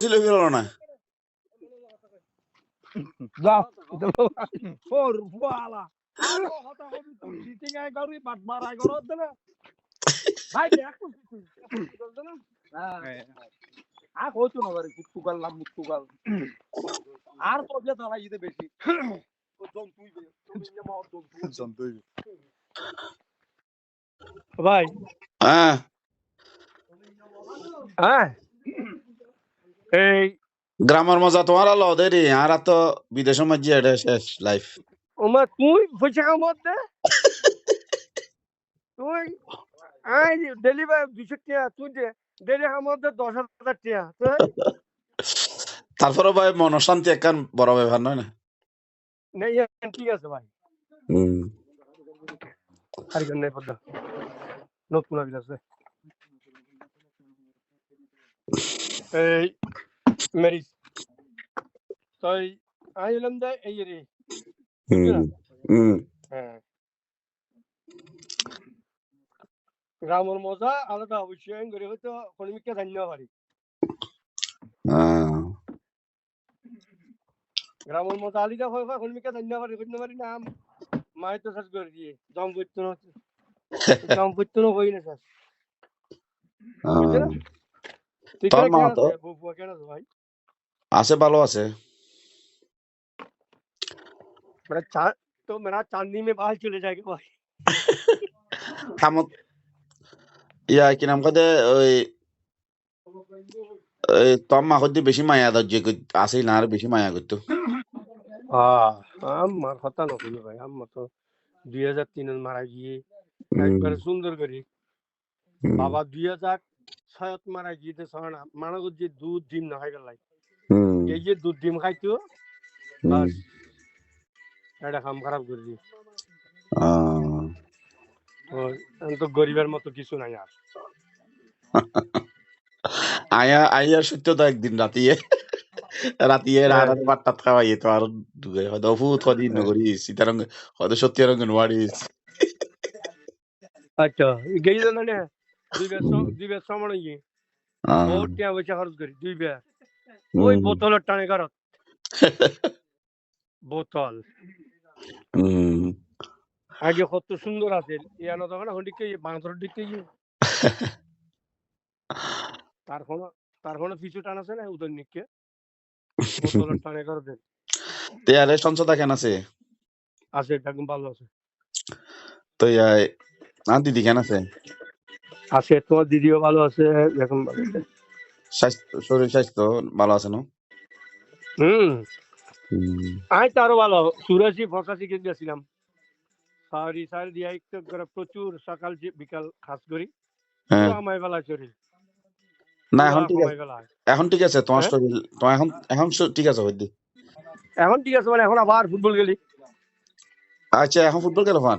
ছিল গেল না। বালা। আরও যে তারা ইতে বেশি। ভাই। হ্যাঁ। হ্যাঁ। এই গ্রামের মজা তোমার আলো দেরি। আর তো বিদেশের মধ্যে এটা শেষ লাইফ ওমা তুই পয়সা কামাতে তুই আই ডেলিভারি দুশো টাকা। তুই দে ডেলি কামাতে দশ হাজার টাকা তারপরে ভাই মন শান্তি একখান বড় ব্যাপার নয় না? নেই ঠিক আছে ভাই। হুম। আর কেন নেই পদ্মা। নতুন আছে। এই মেরি তাই আই এলাম দে এই রে হ্যাঁ গ্রামের মজা আলাদা অবশ্যই আমি করে হয়তো কর্মীকে জানিয়ে পারি গ্রামের মজা আলিদা হয় কর্মীকে জানিয়ে পারি করতে পারি না মাই তো শেষ করে দিয়ে জম করতো না জম করতো না হই না তুই তোর মা তো- ভাই আছে ভালো আছে मेरा चा तो मेरा चांदनी में बाल चले जाएगा भाई কামত ইয়া কি নাম কদে ওই ওই তোর মা কদি বেশি মায়া দজ্জে আছে না আর বেশি মায়া করতো हाँ আমার কথা নকইল ভাই আমার তো দুই হাজার তিনের মারা গিয়ে একবারে সুন্দর করে হুম, বাবা দুই হাজার ছয়ত মারা গিয়ে ছয় না মানুষ যে দুধ ডিম না খাই পেলাই হুম, এই যে দুধ ডিম খাইতো বাস। এটা কাম খারাপ করে তো গরিবের মতো কিছু নাই আর। আয়া আয়া সত্য তো একদিন রাতিয়ে রাতিয়ে হ্যাঁ। রাত বাট্টাত খাওয়াইয়ে তো আর দুগে হয়তো নগরি সীতারঙ্গ হয়তো সত্যি রঙ্গ নোয়ারি আচ্ছা গেই না না? দুই দুই গিয়ে ও টিয়া পয়সা খরচ করি দুই বের ওই বোতলের টানে কারত বোতল। আগে কত সুন্দর আছে। ইয়ানো তখন এখন দিকে বাংলাদেশের দিকে গিয়ে। তার কোনো তার কোনো পিছু টান আছে না উদয় নিকে বোতলের টানে করে দেন তে আরে সঞ্চতা কেন আছে? আছে একদম ভালো আছে। তো ইয়াই আর দিদি কেন আছে? আছে তোমার দিদিও ভালো আছে এখন ভালো আছে। স্বাস্থ্য শরীর স্বাস্থ্য ভালো আছে না হুম। আমি তো আরও ভালো। সুরাশি ফকাশি কে গেছিলাম সারি সারি দিয়ে একটু করে প্রচুর সকাল বিকাল খাস করি। হ্যাঁ। আমায় বেলা চরি না এখন ঠিক আছে। এখন ঠিক আছে তোমার হ্যাঁ? শরীর তোমার এখন এখন ঠিক আছে হইদি। এখন ঠিক আছে মানে এখন আবার ফুটবল গেলি আচ্ছা এখন ফুটবল খেলো ফান?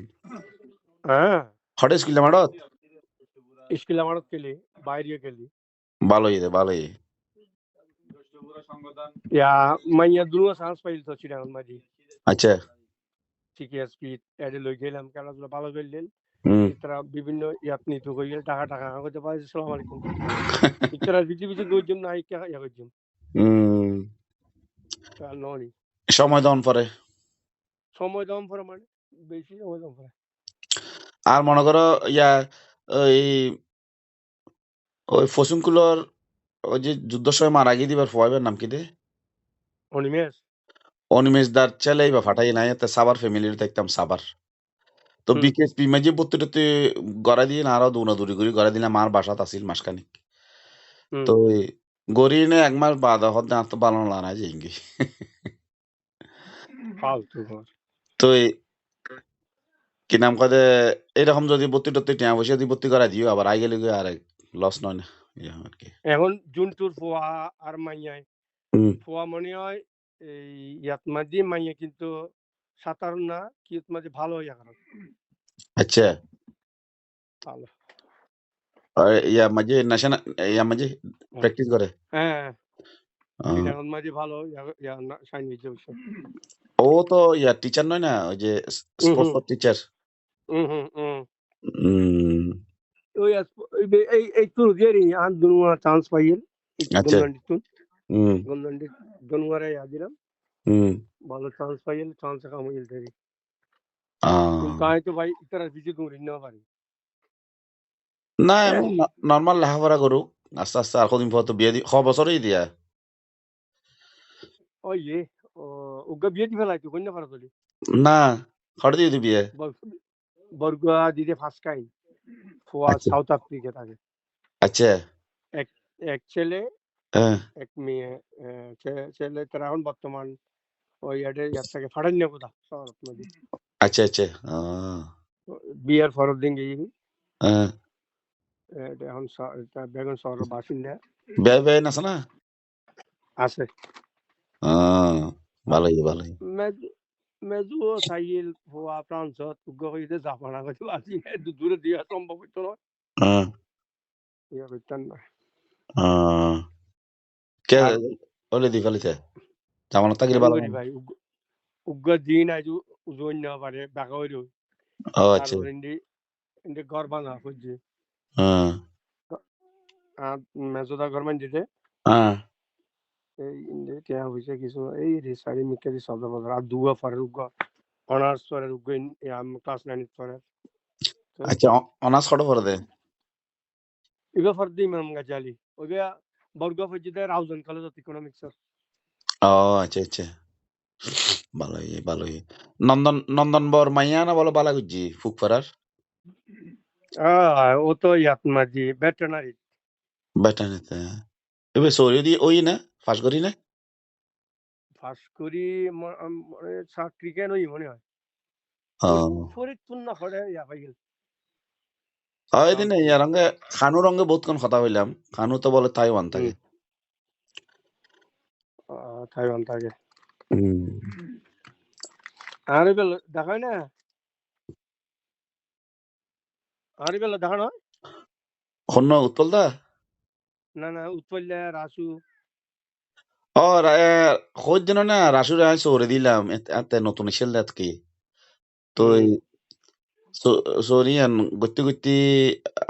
হ্যাঁ। হঠাৎ স্কুল মাঠত স্কুল আমার গেলি বাইরে গেলি ভালোই দে ভালোই। ইয়া মাইয়া দুনো চান্স পাইল তো চিরাং মাঝি। আচ্ছা। সিকেএসপি এডে লই গেলাম খেলাধুলা ভালো করলেন। হুম। তারা বিভিন্ন ইয়াত নিতে হয়ে টাকা টাকা করতে পারে সালাম আলাইকুম। ইতারা বিজি বিজি দুইজন নাই কে ইয়া করছেন হুম। তার ননি সময় দন পরে। সময় দাম পরে মানে বেশি সময় দাম পরে। আর মনে করো ইয়া ওই ওই ফসুনকুলোর ওই যে যুদ্ধ সময় মারা গিয়ে দিবার ফয়েবের নাম কি দে অনিমেষ? দার ছেলে বা ফাটাই নাই এতে সাবার ফ্যামিলির দেখতাম সাবার তো হুম। বিকেএস পি মাঝে বুত্তুতে গড়া দিয়ে না আরও দৌনা দূরি করি গড়া দিলে মার বাসাত আসিল মাসখানিক। তো গড়ি নে এক মাস বাদ হত না তো বালন লানা যাইঙ্গি তো কি নাম কদে এরকম যদি বত্তি টত্তি টিয়া পয়সা দিয়ে ভর্তি করা দিও আবার আই গেলে আর লস নয় না এখন জুনটুর ফোয়া আর মাইয়াই হুম। ফোয়া মনে হয় এই ইয়াত মাঝে মাইয়া কিন্তু সাঁতার না কি মাঝে ভালো ইয়া কারণ আচ্ছা। ভালো। আর ইয়া মাঝে ন্যাশনাল ইয়া মাঝে প্র্যাকটিস করে? হ্যাঁ। এখন মাঝে ভালো ইয়া সাইন হয়েছে ও তো ইয়া টিচার নয় না? ওই যে স্পোর্টস। টিচার হুম হুম হুম। ওই ওই এই এই তোর দিয়ে আন দুনো চান্স পাইয়েল আচ্ছা। হুম। গন্ধন্ডি দনুয়ারে ইয়া দিলাম। হুম। ভালো চান্স পাইল চান্স কাম হইল দেরি। কিন্তু তো ভাই ইতারা বিজি তুমি নিতে পারি। না নর্মাল লেখাপড়া করুক। আস্তে আস্তে আর কদিন পর তো বিয়ে দি ছ বছরই দিয়া। ও ইয়ে ও উগা বিয়ে দি ফেলাই তুই কন্যা পারা চলি না খড় দিয়ে দিবি বরগুয়া দিদি ফার্স্ট কাইন ফোয়া আচ্ছা। সাউথ আফ্রিকা থাকে আচ্ছা। এক ছেলে হ্যাঁ। এক মেয়ে ছেলে তারা এখন বর্তমান ওই ইয়াদের ইয়ার থেকে ফাড়ান নেব দা শহরত নদী আচ্ছা আচ্ছা। বিয়ার ফরত দিন গিয়ে হ্যাঁ। এখন বেগুন শহরের বাসিন্দা। বিয়ে বিয়ে আছে না আছে। ভালোই ভালোই। মেজু মেজু সাইল হওয়া ফ্রান্সত উগ্র হইতে জাপানা করতে পারছি না দূ- দূরে দিয়া সম্ভব হইতো না হ্যাঁ ইয়া করতেন না কে ওলে দি ফেলিছে জামানত থাকলে ভালো ভাই উগ্র দিন আইজু উজোন না পারে বাকা হইল ও আচ্ছা ইন্দি ইন্দি ঘর বাঁধা খুঁজছে হ্যাঁ মেজোদা ঘর মান দিতে হ্যাঁ এই টিয়া হইছে কিছু এই রে সারি মিকে দি শব্দ বদল আর দুয়া ফরের উগ্র অনার্স উগ্র আম ক্লাস নাইন ফরের আচ্ছা অনার্স কত করে দে? ইগা ফরদি ইমাম গাজালি ওগা বর্গা ফজিদে রাউজান কলেজ অফ ইকোনমিক্স ও আচ্ছা আচ্ছা। ভালোই ভালোই। নন্দন নন্দন বর মাইয়া না বলো বালা গুজি ফুক ফরার? আহ ও তো ইয়াত মাজি ভেটেরিনারি বেটা এবে সরি দি ওই না? ফাঁস করি না ফাঁস করি মানে চাকরি কেন মনে হয়। ও। ফরিদপুর না করে ইয়া পাই গেল। ও এদিন ইয়ার রঙে খানু রঙে কথা হইলাম। খানু তো বলে তাইওয়ান থাকে। তাইওয়ান থাকে। হুম। আর বেলা দেখায় না? আর বেলা দেখানো হয় অন্য উৎপল দা? না না উৎপল্লা রাসু খোঁজ দিন না রাসুরে আমি সরে দিলাম এত- নতুন ইসেল দাত কি তো সরিয়ান গতি গতি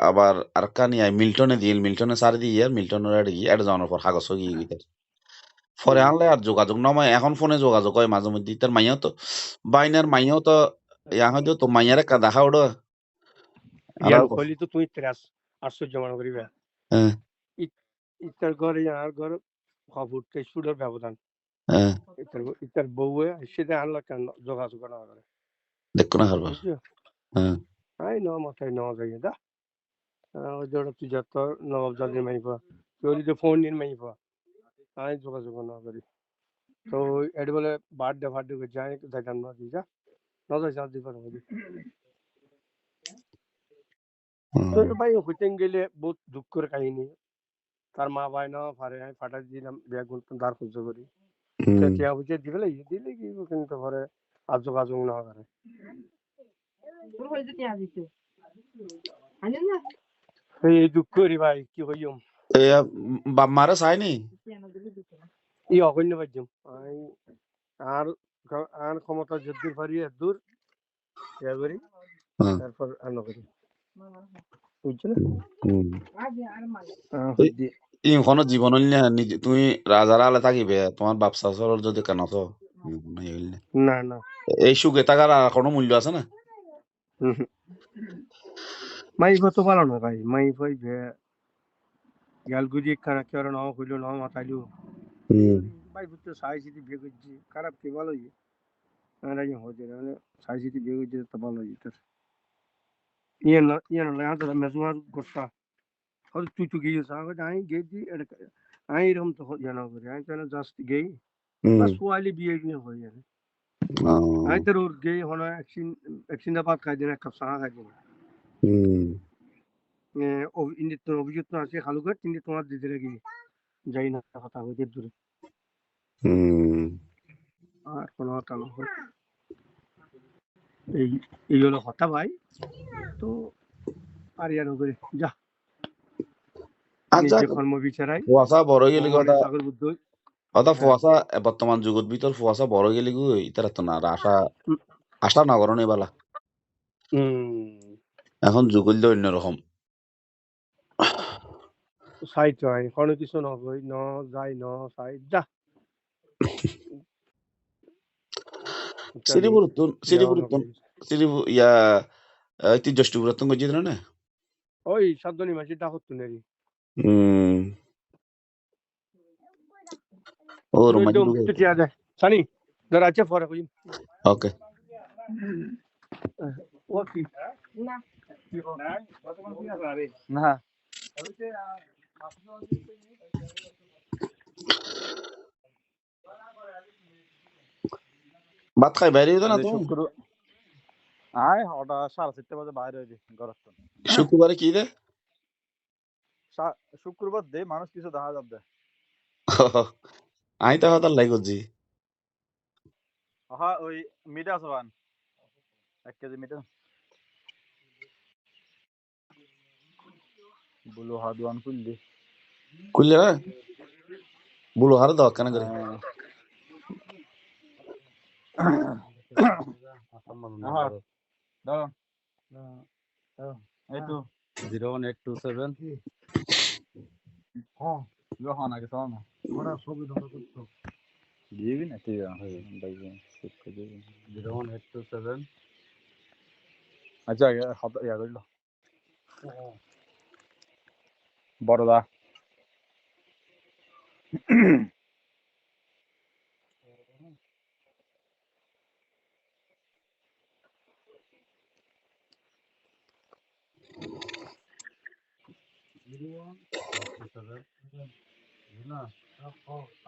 আবার আর কানি আই মিল্টনে দিল মিল্টনে সার দিয়ে আর মিল্টনের আর গিয়ে এটা জানার পর কাগজ গিয়ে গিয়ে পরে আনলে আর যোগাযোগ নময় এখন ফোনে যোগাযোগ হয় মাঝে মধ্যে তার মাইয়াও তো বাইনার মাইয়াও তো ইয়া হয়তো তো মাইয়ার একটা দেখা ওড়ো কইলি তো তুই ত্রাস আশ্চর্য মনে করিবা হ্যাঁ ইতার ঘরে আর ঘর তেইশ ফুটের ব্যবধান। হ্যাঁ। ইতার ইতার বউয়ে সেটা আনলো কেন? যোগাযোগ করা করে। দেখো না হ্যাঁ। আই ন মাথায় নেওয়া যায় দা। ওই জোড়া তুই যত নবাব জালি মাইবা তুই যে ফোন নিন মাইবা আমি যোগাযোগ না করি। তো এটি বলে বার্থডে ফার্থডে করে যাই যাইতাম না দি যা। না যাই যা দিবার হবে তো ভাই হইতে গেলে বহুত দুঃখের কাহিনী। তার মা ভাই না পারে আমি ফাটাই দিলাম বিয়া গুণ দাঁড় সহ্য করি। টিয়া বুঝে দিবে লাগে? দিলে কি কিন্তু ঘরে আর যোগাযোগ না করে এই দুঃখ করি ভাই কি হইম বাপ মারা চাইনি ই অকন্য আমি আর আর ক্ষমতা যদ্দূর পারি এদূর ইয়া করি। হ্যাঁ। তারপর আর নকরি। ইখনো জীবন নিজে তুমি রাজার আলে থাকিবে তোমার বাপসা সরল যদি কেন তো না না। এই সুখে থাকার আর কোনো মূল্য আছে না। মাই তো ভালো না ভাই মাই ভাই বে গাল গুজি খানা কেউ না হইল না মাতাইলো। ভাই বুঝতে সাই সিটি বিয়ে করছি খারাপ কি ভালো আমরা যে হচ্ছে সাই সিটি বিয়ে করছি তো ভালো তোর ইয়ে না ইয়ে না লাগা তো মেজুয়ার গোসা আর তুই তুই গিয়ে সা আমি আই গেছি আই এরকম তো ইয়ে না করি আমি তো জাস্ট গেই বাস ওয়ালি বিয়ে নিয়ে হয়ে যাবে আমি তোর ওর গেই হলো একদিন একদিন বাদ খাই দিন এক কাপ চা খাই দিন ইন্দি তোর অভিযোগ তো আছে খালুঘাট কিন্তু তোমার দিদি লাগি যাই না কথা হইতে দূরে আর কোনো কথা না হয় এই এই হলো কথা ভাই। তো আর ইয়ার করে যা আচ্ছা কথা ফুয়াশা বর্তমান যুগত ভিতর ফুয়াশা বড় গেলি গো ইতার তো না আশা আশা না করো বালা। এখন যুগল অন্যরকম সাইড হয় কোনো কিছু নকই ন যাই ন সাইড যা। শ্রীপুরুত্তন শ্রীপুরুত্তন শ্রী ইয়া ঐতিহ্য পুরাতন গজিত না ওই সাতজনী মাসি ডাকত তুনেরি হুম ও রোমাঞ্চ টিয়া দে সানি যারা আছে পরে কই ওকে ও না না ভাত খাই বাইরে না তো আয় ওটা সাড়ে চারটে বাজে বাইরে হয়েছে ঘরের তো শুক্রবারে কি দে সা- শুক্রবার দে মানুষ কিছু দেখা যাবে আমি তো হতার লাই করছি হ্যাঁ ওই মিঠা আছে বান। এক কেজি মিঠা বুলু হাদুয়ান কুললি খুললে। না? বুলো হারে দাও কেন করে? হ্যাঁ। দাঁড়ান এই তো। Zero one eight two seven যখন আগে চল না? দিবি না তুই? Zero one eight two seven আচ্ছা আগে হাত ইয়া করল। বড়দা।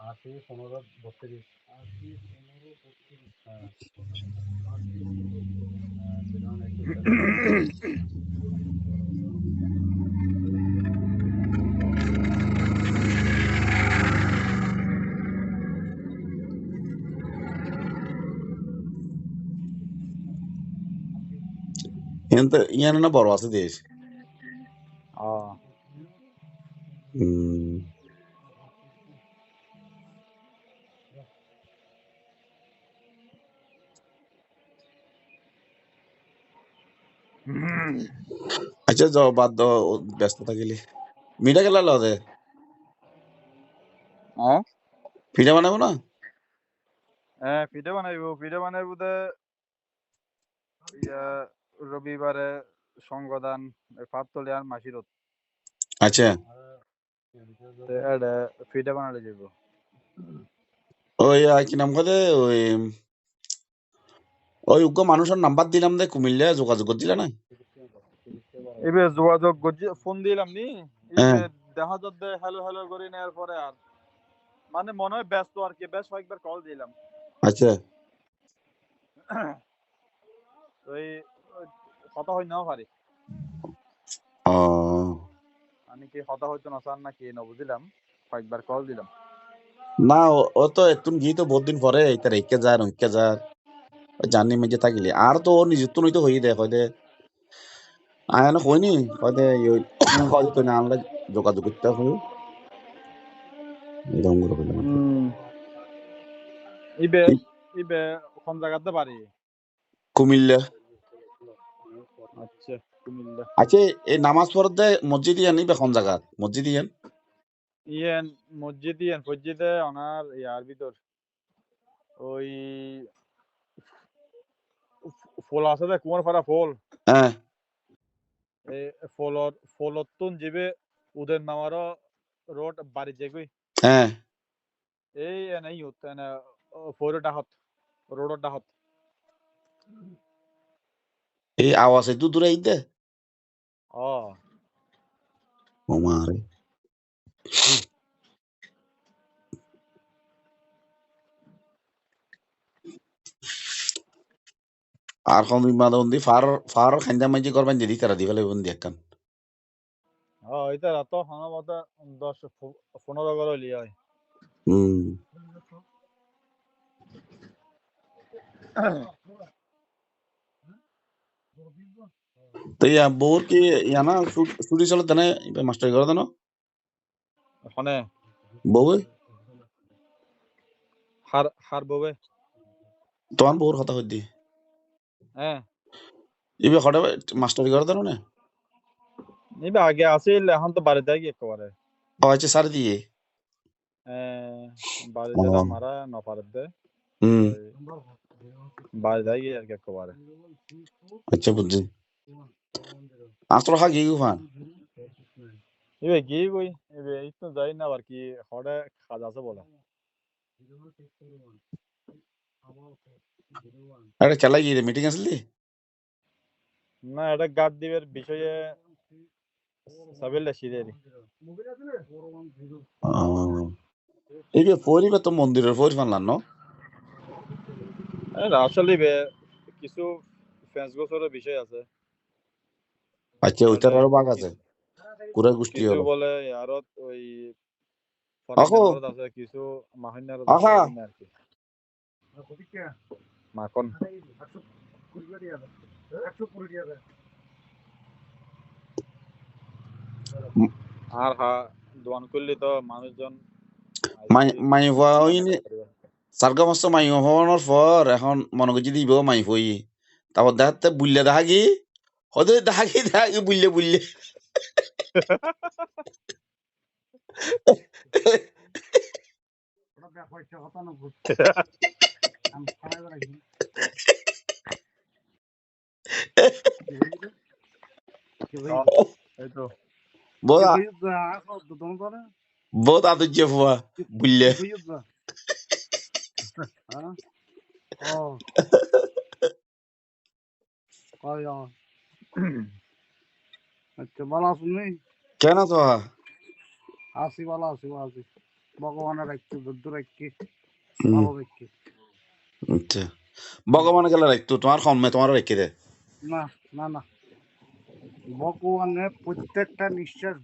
আশি পনেরো বত্রিশ আশি পনেরো বত্রিশ হ্যাঁ জিরো ওয়ান এইট টু আচ্ছা যাও বাদ দাও ব্যস্ত থাকিলি মিঠা গেলা লদে হ্যাঁ? পিঠা বানাবো না? হ্যাঁ পিঠে বানাইবো পিঠে বানাইবো দে। রবিবারে সংগদান পাতলি আর মাসিরত আচ্ছা। বানালে যাব ওই আহ, কি নাম কদে ওই ওই উগ্র মানুষের নাম্বার দিলাম দে কুমিল্লা যোগাযোগ করছিল না এবে যোগাযোগ ফোন দিলাম নি দেখা যাচ্ছে হ্যালো হ্যালো করে নেওয়ার পরে আর মানে মনে হয় ব্যস্ত আর কি বেশ কয়েকবার কল দিলাম আচ্ছা ওই ওই কথা হয় নাও পারি ও আমি কি কথা হইতো না স্যার নাকি? না বুঝলাম। কয়েকবার কল দিলাম। না ও- তো এতুন গিয়ে তো বহুত দিন পরে এটা রেখে যায় রেখে যায়। ওই জানি মেজে থাকিলে। আর তো ও নিজের তো নইতো হই দে কয় দে। আয়ানো কইনি কয় দে কয় তো না আনলে যোগাযোগ করতে হবে। এরকম করে আর ইবে ইবে কোন জায়গাতে পারি কুমিল্লা। আচ্ছা। আচ্ছা এই নামাজ পড়তে মসজিদ ইয়ান ইবে কোন জায়গা? মসজিদ ইয়ান? ইয়েন মসজিদ ইয়েন মসজিদে ওনার ইয়ার ভিতর। ওই ফুল আছে যে কুমারপাড়া ফুল। হ্যাঁ। এই ফলর ফলতুন যাবে উদের নামারও রোড বাড়ি যেগুই হ্যাঁ। এই এনেই হত এনে ফোর ডাহত রোড ডাহত। এই আওয়াজ একটু দূরে আইতে ও ও। মারে আর কোন বিমাদ বন্দি ফার ফার খাঞ্জা মাইজি করবেন যদি তারা দি ফেলে বন্দি একখান। ও এটা রাত সম্ভবত দশ পো- পনেরো করে লিয়া হয়। হুম। তো ইয়া বউর কি ইয়া না ছুটি চলে তেনে মাস্টার করে দেন ওখানে বউ হার হার ববে তোমার বউর কথা হই দি হ্যাঁ ইবে হঠাৎ মাস্টার করে দেন না? নিবে আগে আছিল এখন তো বাড়িতে গিয়ে একেবারে ও আচ্ছা সার দিয়ে। বাড়ি ও। যেটা মারা নপারের দে। হুম বাড়ি যাই গিয়ে আর কি একেবারে আচ্ছা বুঝছি আসলে হাগি গুফান ইবে কি কই ইবে এই তো যাই না আর কি হড়ে কাজ আছে বলে আরে খেলা গিয়ে মিটিং আসলি না এটা গার্ড দিবের বিষয়ে সাবিল শিরেরি এই যে পরিবার তো মন্দিরের পরি ফানলাম ন আসলে কিছু ফ্যান্স গোসরের বিষয় আছে আচ্ছা ওইটার আরও বাঘ আছে। পুরা গোষ্ঠী হলো বলে আরও ওই আহো। আছে কিছু মাহিনার আহা। মাখন। আর হা দোয়ান করলে তো মানুষজন মাই মাই হইনি। মস্ত মাই হওয়ানোর পর এখন মনে করছি দিব মাই হই তারপর দেখাতে বুললে দেখা কি হতে দেখা কি দেখা কি বুললে বুললে এই তো বহুত বহুত আদর্য হওয়া বুললে আচ্ছা ভালো আছেন নি কেন তো? আছি ভালো আছি ভালো আছি। ভগবানের বুদ্ধ রাখছি হুম, ভালো রাখছি আচ্ছা। ভগবান গেলে রাখতো তোমার কমে তোমার রেখে দে। না না না। ভগবানের প্রত্যেকটা নিঃশ্বাস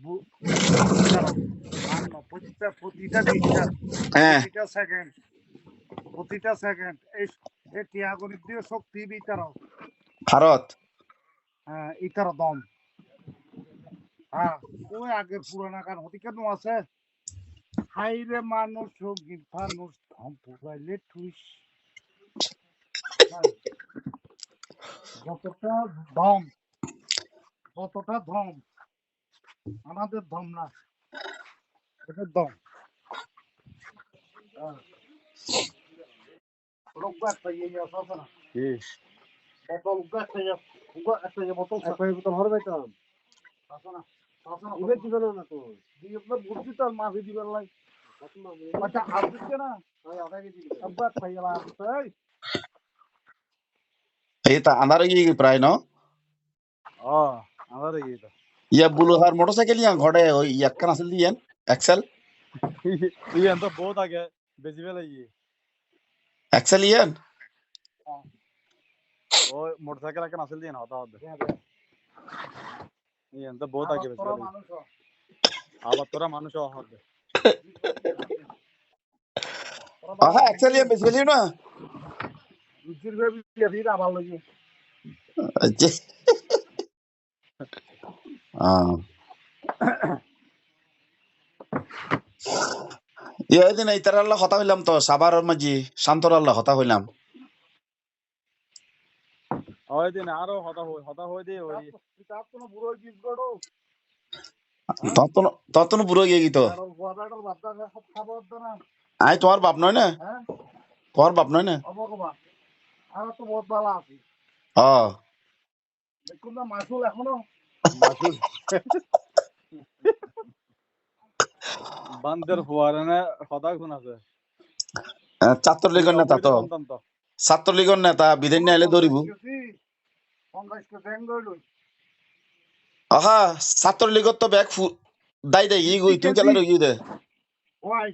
প্রত্যেকটা প্রতিটা নিঃশ্বাস হ্যাঁ। প্রতিটা সেকেন্ড প্রতিটা সেকেন্ড এই টিয়াগরিক দিয়ে শক্তি ইতারাও ভারত। ইতারা দম। হ্যাঁ ওই আগের পুরানা গান হতে কেন আছে? হাইরে মানুষ ধম পুরাইলে। যতটা দম দম আমাদের দম না এটা দম। লোক একটা ইয়ে আছে না? কি? বোতল উগা ইয়ে একটা ইয়ে বোতল একটা ইয়ে বোতল হরবে তো আছে না আছে দিবে না তো। দিয়ে আপনার বুদ্ধি তো মাফি দিবে লাই। আচ্ছা আর দিচ্ছে না? আব্বা খাই গেলা এই। তা আন্ধার গিয়ে প্রায় ন? ও আমার এই তো। ইয়া বুলু হার মোটরসাইকেল ইয়া ঘরে ওই ইয়াক্কান আছিল দিয়েন এক্সেল। ইয়ে তো বহুত আগে বেশি বেলা ইয়ে এক্সেল ইয়ান ও মোটরসাইকেল একটা আসল দিয়ে না হতা হতে ইয়ে তো বহুত আগে বেশি তোরা বেলা মানুষ হ। আবার তোরা মানুষ হবে তোরা আহা এক্সেল বেশ গেলি না? রুচির ভাবে বিয়ে দিয়ে আবার লইয়ে আচ্ছা। এদিন এই তার কথা হইলাম তো সাবার মাঝি শান্তর আল্লাহ কথা হইলাম ওই দিন আরও হতা হই হতা হই দিয়ে ওই কিতাব কোনো তোমার বাপ নয় না? হ্যাঁ? তোমার বাপ নয় না? অবগবা তো বহুত ভালো আছি। ও। দেখুন না মাসুল এখনও। মাসুল। বান্দের ফুয়ারে না হতা কোন আছে। ছাত্র লীগের নেতা তো। ছাত্রলীগের নেতা বিদেন না এলে ধরিব। আহা ছাত্র লীগত তো ব্যাগ দাই দাই ই গই তুই কেলা রই দে। ওয়াই।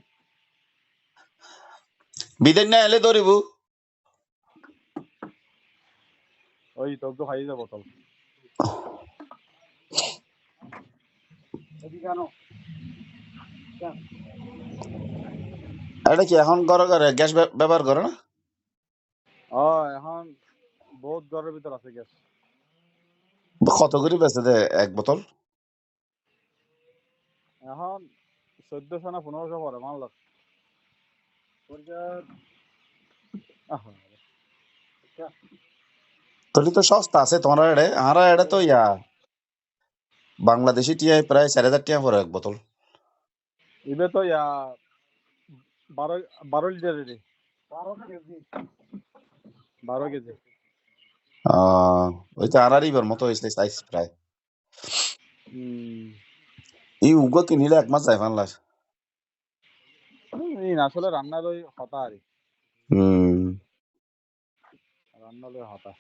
বিদেন না এলে ধরিব। ওই তো তো খাই যাব এদিকে এটা কি এখন ঘরে ঘরে গ্যাস ব্যবহার করে না? ও এখন বহুত ঘরের ভিতর আছে গ্যাস। কত করে বেচে দে এক বোতল? এখন চোদ্দশো না পনেরোশো পরে মানলাম তোলি তো সস্তা আছে তোমার এড়ে আর এড়ে তো ইয়া। বাংলাদেশি টিয়া প্রায় চার হাজার টিয়া পরে এক বোতল। ইবে তো ইয়া বারো বারো লিটার রে বারো কেজি বারো কেজি। ওই তো আড়াইবার মতো হয়েছে সাইজ প্রায়। হুম। এই উগো কিনিলে এক মাস যায় ফানলার এই আসলে রান্নার ওই হতা আর হুম। রান্নার ওই হতা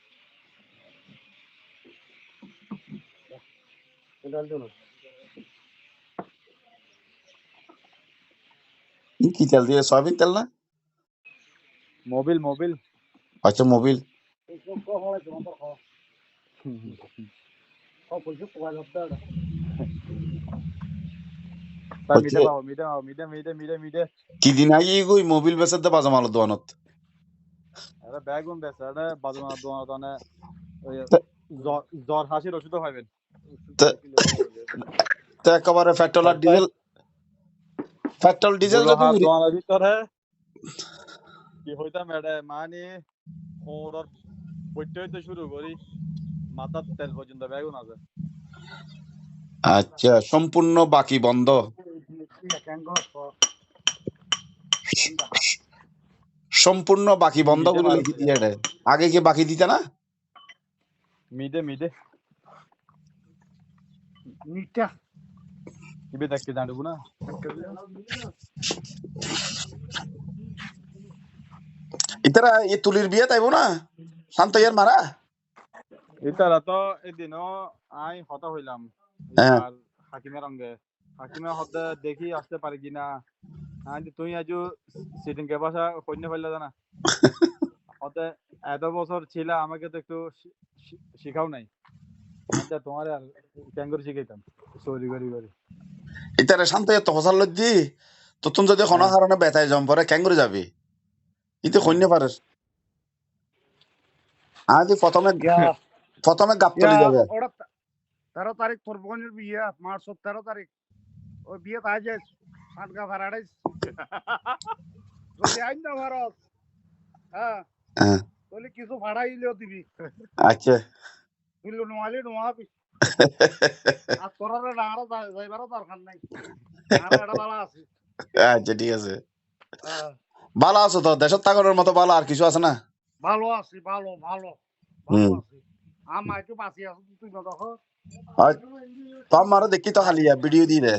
কি তেল দিয়ে? সয়াবিন তেল না? Mobil Mobil. আচ্ছা মোবিল। তার হচ্ছে- মিডে পাবো মিডে পাবো মিডে মিডে মিডে মিডে কি দিন আগে গই মোবিল বেচার দে বাজা মালো দোয়ানত এটা ব্যাগুন বেছে এটা বাজুমার দোকান দোকানে ওই তা- জ্বর- হাসির ওষুধও পাইবেন তা- একেবারে পেট্রোল আর ডিজেল পেট্রোল ডিজেল যদি দোকানের ভিতরে কি হইতাম এটা মানে ওর হইতে শুরু করি মাথার তেল পর্যন্ত ব্যাগুন আছে। আচ্ছা সম্পূর্ণ বাকি বন্ধ। সম্পূর্ণ বাকি বন্ধ করে লিখে দিয়ে আগে কি বাকি দিতে না? মিডে মিডে। মিঠা ইবে দেখতে জানব না? ইতারা এই তুলির বিয়ে তাইবো না? শান্ত ইয়ার মারা? ইতারা তো এদিনও আই হতা হইলাম। হ্যাঁ। হাকিমের অঙ্গে। হাকিমের হতে দেখি আসতে পারি কিনা? আজ তুই আজ সিটিং কে বাসা ফেললে জানা। হতে এত বছর ছিল আমাকে তো একটু শিখাও নাই। তোমার আর কেন করে শিখাইতাম সরি করি করি ইতারা শান্ত ইয়ার তহসাল লজ্জি? তো তুমি যদি কোনো হ্যাঁ। কারণে বেতায় জম পরে কেন করে যাবি? ইতে কইন্য পারে। আজ প্রথমে প্রথমে গাবতলি যাবে। তেরো তারিখ তোর বোনের বিয়ে মার্চের তেরো তারিখ। ওই বিয়ে আটকা ভাড়াড়াইস যদি আইন না ভারত। হ্যাঁ। হ্যাঁ। তাহলে কিছু ভাড়াইলেও দিবি। আচ্ছা। তুইলে নোয়ালি নোয়াবি। আর তোরা যাইবারও দরকার নাই। আচ্ছা ঠিক আছে। হ্যাঁ, ভালো আছো তো দেশের তাগরের মতো ভালো আর কিছু আছে না? ভালো আছি ভালো ভালো ভালো। আছি। আমার একটু বাঁচি আছো তুই না দেখো। হয় দেখি তো খালি ভিডিও দিয়ে দে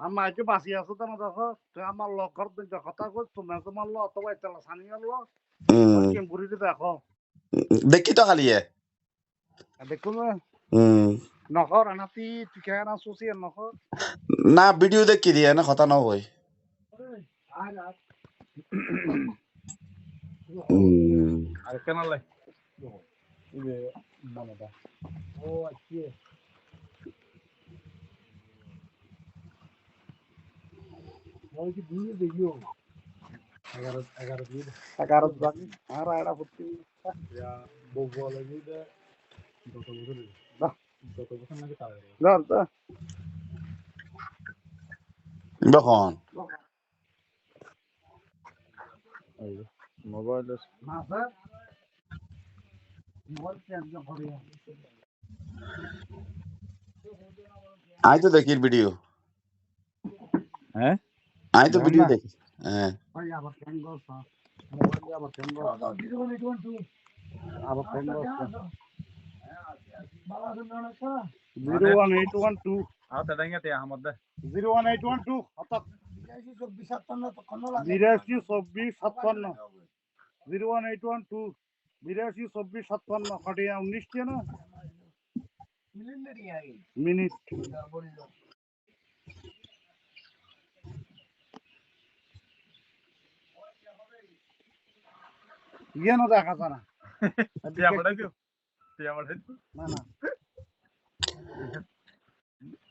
আমার একটু বাঁচি আছো তো না দেখো। তুই আমার লগর দুইটা কথা কই তুমি তোমার লো অথবা এটা সানি লো ঘুরি দেখো। দেখি তো খালি দেখো না। হুম। নখর আনাতি তুই কেন আসুসি নখর না ভিডিও দেখি দিয়ে না কথা না হই হুম আর কেন লাই ইবে মানাটা ও আচ্ছা এগারো বাকি আর এটা ভর্তি বউ বলে গত বছর। গত বছর নাকি তার ধর তো যখন মোবাইল না স্যার মোবাইল চেঞ্জ করে আই তো দেখি ভিডিও হ্যাঁ আই তো দেখুন ভিডিও না। দেখি হ্যাঁ ভাই আবার কেন গো মোবাইল আবার কেন গো আবার কেন গো zero one eight one two বিরাশি চব্বিশ সাতান্ন খটিয়া উনিশটি না? মিনিট। ইয়ে না দেখা না।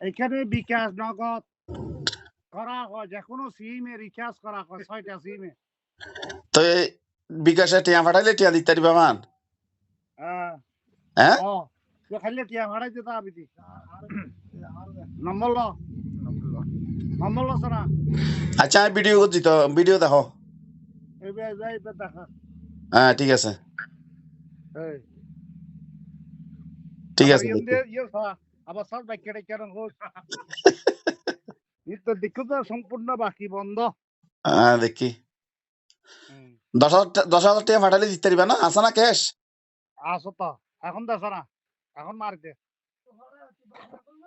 এখানে বিকাশ নগদ করা হয় যে কোনো সিমে রিচার্জ করা হয় ছয়টা সিমে তো বিকাশে টিয়া ফাটাইলে টিয়া দিতে দিবা মান? হ্যাঁ? খালি টিয়া ভাড়াই দিতে দি নম্বর ল। নম্বর ল সারা আচ্ছা আমি ভিডিও করছি তো ভিডিও দেখো। হ্যাঁ ঠিক আছে। ঠিক আছে আবার সব কেটে কেন হোক ইতো দেখো তো সম্পূর্ণ বাকি বন্ধ। হ্যাঁ দেখি। দশ হাজার দশ হাজার টাকা ফাটালে দিতে পারিবা না? আছে না ক্যাশ আসো তো। এখন দেছ না এখন মার দে।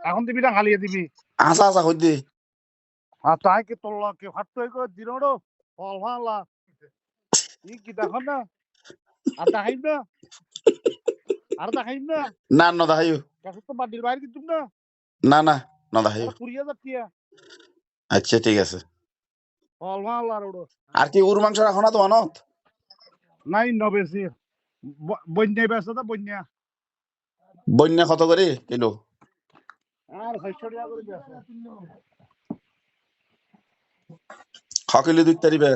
এখন দিবি না খালিয়ে দিবি। আসা আসা কই দি। আর তাই কি তোর কে ফাটতে হয়ে করে দিন ওড়ো ফল ফালা। ই কি দেখো না? আর দেখাইব না? আর দেখাইব না? না ন দেখাইও। দেখো তো বাড়ির বাইরে কিন্তু না? না না ন দেখাইও। কুড়ি হাজার টিয়া। আচ্ছা ঠিক আছে। আর কি উর মাংস রাখো না তোমার নত? নাই ন বেশি বন্যায় বেসে তো বন্যা। বন্যা কত করে কিলো? আর টাকা করে বেসে ছ কিলো দুই তারিবে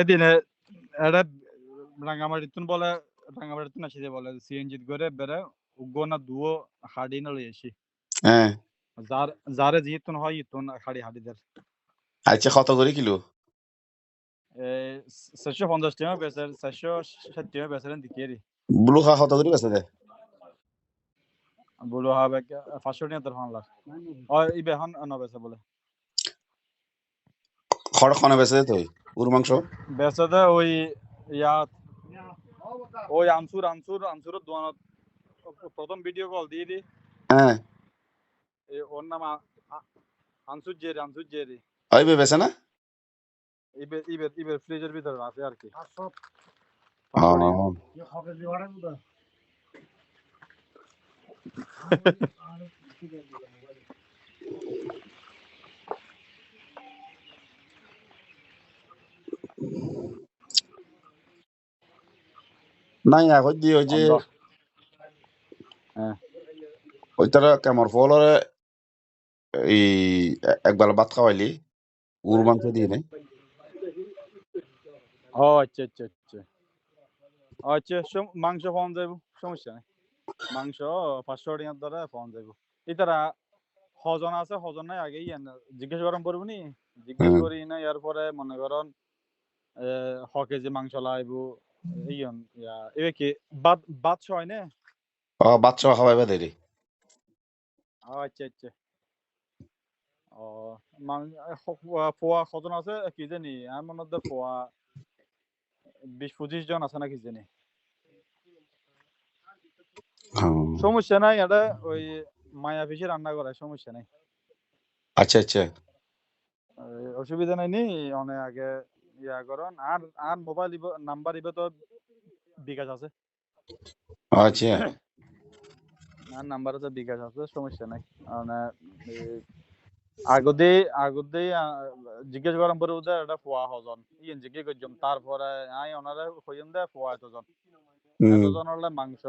এদিনে এটা রাঙামাটিতুন বলে রাঙামাটিতুন আসিছে বলে সিএনজি করে বেড়ে উগ্র না দুও হাড়ি না লই আসি হ্যাঁ। যার যারে জিতুন হয় ইতুন হাড়ি হাড়িদের আচ্ছা কত করে কিলো চারশো পঞ্চাশ টাকা চারশো ষাট টাকা দিকে ব্লু খা কত করে বেছে দে বলো হবে পাঁচশো টাকা তোর ফান লাখ ও ইবে হন নবেছে বলে খড় খনে তুই উর মাংস বেচে দে ওই ইয়াত ওই আনসুর আনসুর আনসুরের দোকানত প্রথম ভিডিও কল দিয়ে দি হ্যাঁ ওর নাম আনসুর জেরি আনসুর জেরি ওই বে বেছে না ইবে ইবে ইবে ফ্রিজের ভিতরে আছে আর কি নাই এখন দি ওই যে অন্ধ। হ্যাঁ ওই ফলরে এই এ- একবেলা ভাত খাওয়াইলি উর মাংস দিয়ে নে ও আচ্ছা আচ্ছা আচ্ছা। আচ্ছা মাংস পাওয়া যাইব সমস্যা নাই। মাংস পাঁচশো টাকার দ্বারা পাওয়া যাইব। ইতারা হজন আছে হজন নাই আগে ইয়ান জিজ্ঞেস করাম পড়ব নি জিজ্ঞেস হুম। করি না ইয়ার পরে মনে করেন হ কেজি মাংস লাইব ইয়ন ইয়া এবে কি বাদ বাদ হয় না? ও বাচ্চা খাওয়াইবা দেরি ও আচ্ছা আচ্ছা। পোয়া কজন আছে কি জানি আমার মনে হয় পোয়া বিশ পঁচিশ জন আছে না কি জানি সমস্যা নাই এটা ওই মায়া পিসি রান্না সমস্যা নাই। আচ্ছা আচ্ছা। অসুবিধা নাই নি? অনেক আগে ইয়া করন আর আর মোবাইল নাম্বার ইবে তো বিকাশ আছে। আচ্ছা। আর নাম্বার আছে বিকাশ আছে সমস্যা নাই। মানে আগতে আগতে জিজ্ঞেস করাম পরে ওদের এটা ফোয়া হজন। ইয়েন জিজ্ঞেস করছম তারপরে আই ওনারে কইম দে ফোয়া এতজন মাংস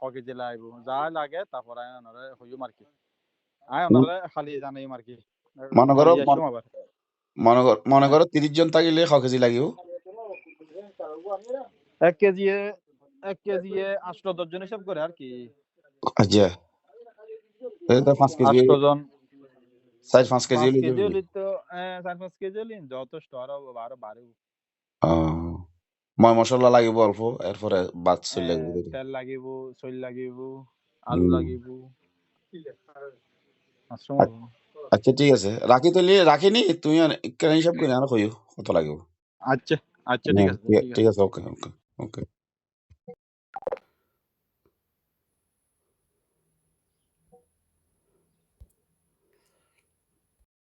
ছ কেজি লাগব যা লাগে তারপরে আই ওনারে হইম আর কি। আই ওনারে খালি জানাইম আর কি। মনে করো মন- কর মনে করো তিরিশ জন থাকিলে ছ কেজি লাগিব। এক কেজি এক কেজি আষ্ট দশজন হিসাব করে আর কি। আচ্ছা। পাঁচ কেজি জন। চার পাঁচ কেজি হলে তো চার পাঁচ কেজি হলে যথেষ্ট আরও আরও বাড়িব ময় মছলা লাগিব অল্প এরপরে ভাত চলে লাগবে তেল লাগিব চইল লাগিব আলু লাগিব আচ্ছা। ঠিক আছে রাখি তাহলে রাখিনি তুমি কেন হিসাব করে আর কইও কত লাগিব আচ্ছা আচ্ছা ঠিক আছে ঠিক আছে ওকে ওকে ওকে